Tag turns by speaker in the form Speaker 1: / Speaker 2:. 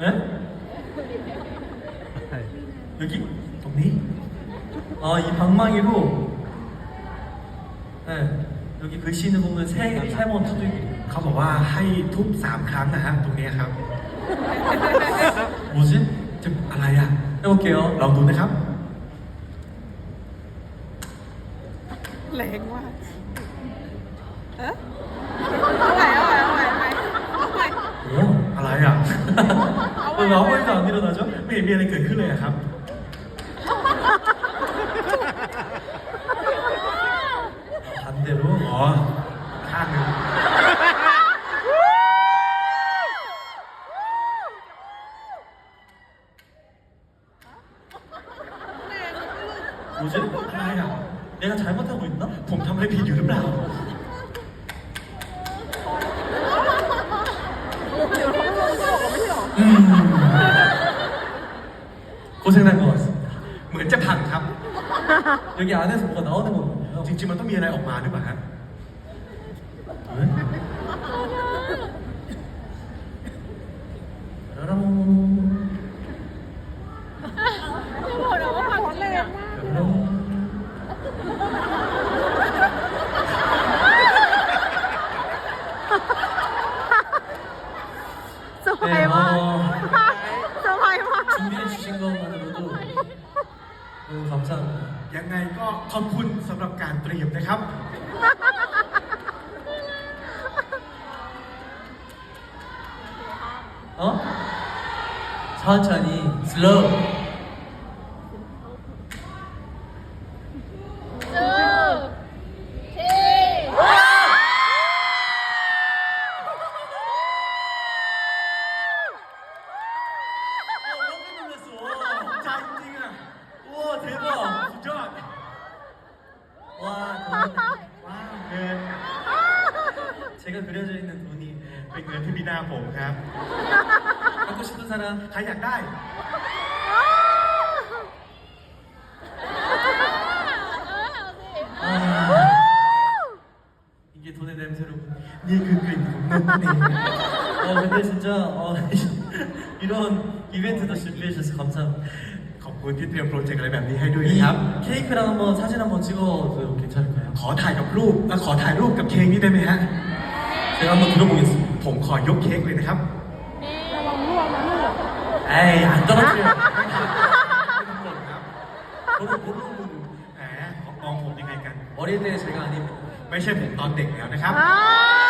Speaker 1: 네? 여기?
Speaker 2: ตรงนี้
Speaker 1: 아, 이 방망이로 네, 여기 글씨 있는 부분 세, 세 번 두들기
Speaker 2: เขาบอกว่าให้ทุบสามครั้งนะฮะตรงนี้ครับ
Speaker 1: 뭐지?
Speaker 2: จะอะไรอ่ะ
Speaker 1: 해볼게요
Speaker 2: ลองดูนะครับ
Speaker 3: แรงมากเอ๊ะเอาใหม่เอาใหม่เอาใหม่เอาใหม่
Speaker 1: 뭐야?
Speaker 2: อะไรอ่ะ
Speaker 1: 왜 아무 일도 안 일어나죠?
Speaker 2: ไม่เห็นมีอะไรเกิดขึ้นเลยอะครับ
Speaker 1: 반대로
Speaker 2: อ๋อ ข้างหนึ่ง
Speaker 1: 뭐지?
Speaker 2: อะไรอ่ะ
Speaker 1: 내가 잘못하고 있나?
Speaker 2: ผมทำอะไรผิดอยู่หรือเปล่า
Speaker 1: 고생한 것 같습니다.
Speaker 2: เหมือนจะพังครับ
Speaker 1: 여기 안에서 뭐가 나오는 거군요.
Speaker 2: จริงๆ มันต้องมีอะไรออกมาหรือเปล่าฮะ
Speaker 1: 왜? 라라롱.
Speaker 3: บอกแล้วว่ามันแรงมาก
Speaker 1: 라라롱.
Speaker 3: สบายมาก
Speaker 1: 네,
Speaker 3: สบายมาก
Speaker 1: 어, 준비해 주신 것 만으로도 너무 감사합니다.
Speaker 2: ยังไงก็ขอบคุณสำหรับการเตรียมนะครับ
Speaker 1: 어? 천천히 슬로우.
Speaker 2: ว้าวเงิน
Speaker 1: 제가 그려져 있는 돈이
Speaker 2: เป็นเงินที่มีหน้าผมครับ
Speaker 1: 갖고 싶은 사람
Speaker 2: ใครอยากได้
Speaker 1: 아, 이게 돈의 냄새로
Speaker 2: นี่คือกลิ่นของเงินนั่นเอง
Speaker 1: 어 근데 진짜 어, 이런 이벤트도 준비해 주셔서 감사합니다
Speaker 2: ขอบคุณที่เตรียมโปรเจกต์อะไรแบบนี้ให้ด้วยนะครับ
Speaker 1: 이 케이크랑 한번 사진 한번 찍어도 괜찮을까요?
Speaker 2: ขอถ่ายกับรูปและขอถ่ายรูปกับเค้กนี้ได้ไหมฮะ
Speaker 1: 제가 한번 들어보겠습니다
Speaker 2: ผมขอยกเค้กเลยนะครับ
Speaker 3: ระวังร่วงนะลูก
Speaker 1: 에이 안 떨어뜨려
Speaker 2: ไม่ทำไม่ต้องหล่นครับ
Speaker 1: 저는 모르는
Speaker 2: แหมมองผมยังไงกัน
Speaker 1: 어릴 때 제가 아닙니다
Speaker 2: ไม่ใช่ผมตอนเด็กแล้วนะครับ
Speaker 3: อ้าว